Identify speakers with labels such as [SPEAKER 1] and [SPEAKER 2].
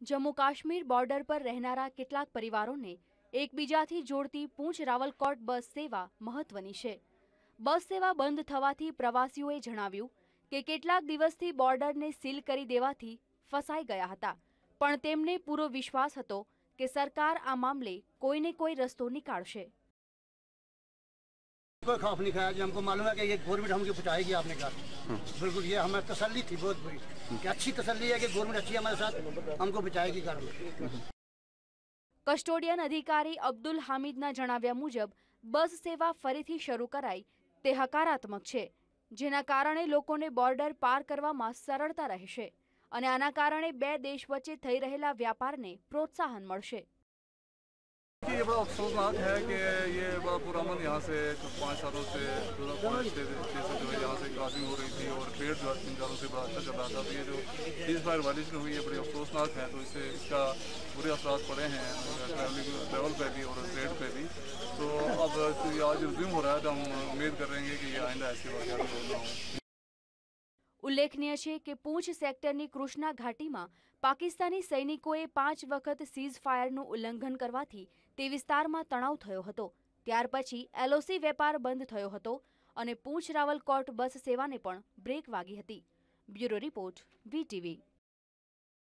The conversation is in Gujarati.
[SPEAKER 1] જમ્મુ કાશ્મીર બોર્ડર પર રહેનારા કેટલાક પરિવારોને એકબીજાથી જોડતી પૂંછ રાવલકોટ બસ સેવા મહત્વની છે. બસ સેવા બંધ થવાથી પ્રવાસીઓએ જણાવ્યું કે કેટલાક દિવસથી બોર્ડરને સીલ કરી દેવાથી ફસાઈ ગયા હતા, પણ તેમને પૂરો વિશ્વાસ હતો કે સરકાર આ મામલે કોઈને કોઈ રસ્તો નીકાળશે.
[SPEAKER 2] कोई खौफ नहीं खाया जी हमको मालूम है कि ये गवर्नमेंट हमको पहुंचाएगी आपने घर बिल्कुल ये हमें तसल्ली थी बहुत बुरी कि अच्छी तसल्ली है कि गवर्नमेंट अच्छी है हमारे साथ हमको बचाएगी घर में
[SPEAKER 1] કસ્ટોડિયન અધિકારી અબ્દુલ હામિદના જણાવ્યા મુજબ બસ સેવા ફરીથી શરૂ કરાઈ તે હકારાત્મક છે જેના કારણે લોકોને બોર્ડર પાર કરવામાં સરળતા રહેશે અને આના કારણે બે દેશ વચ્ચે થઈ રહેલા વ્યાપારને પ્રોત્સાહન મળશે
[SPEAKER 3] कि ये बड़ा अफसोसनाक है कि ये बड़ा पुरान यहाँ से पाँच सालों से दो हज़ार पाँच छः से जो है। यहाँ से क्रॉसिंग हो रही थी और ट्रेड जो है तीन सालों से बड़ा अच्छा चल रहा था तो ये जो सीज फायर वायलेशन हुई है, बड़ी अफसोसनाक है। तो इससे इसका बुरे असर पड़े हैं ट्रैवलिंग लेवल पे भी और ट्रेड पे भी। तो अब तो ये आज रिज्यूम हो रहा है तो हम उम्मीद कर रहे हैं कि ये आइंदा ऐसी वाक़ ना हो।
[SPEAKER 1] ઉલ્લેખનીય છે કે પૂંછ સેક્ટરની કૃષ્ણા ઘાટીમાં પાકિસ્તાની સૈનિકોએ પાંચ વખત સીઝ ફાયરનું ઉલ્લંઘન કરવાથી તે વિસ્તારમાં તણાવ થયો હતો. ત્યાર પછી એલઓસી વેપાર બંધ થયો હતો અને પૂંછ રાવલકોટ બસ સેવાને પણ બ્રેક વાગી હતી. Bureau report, VTV.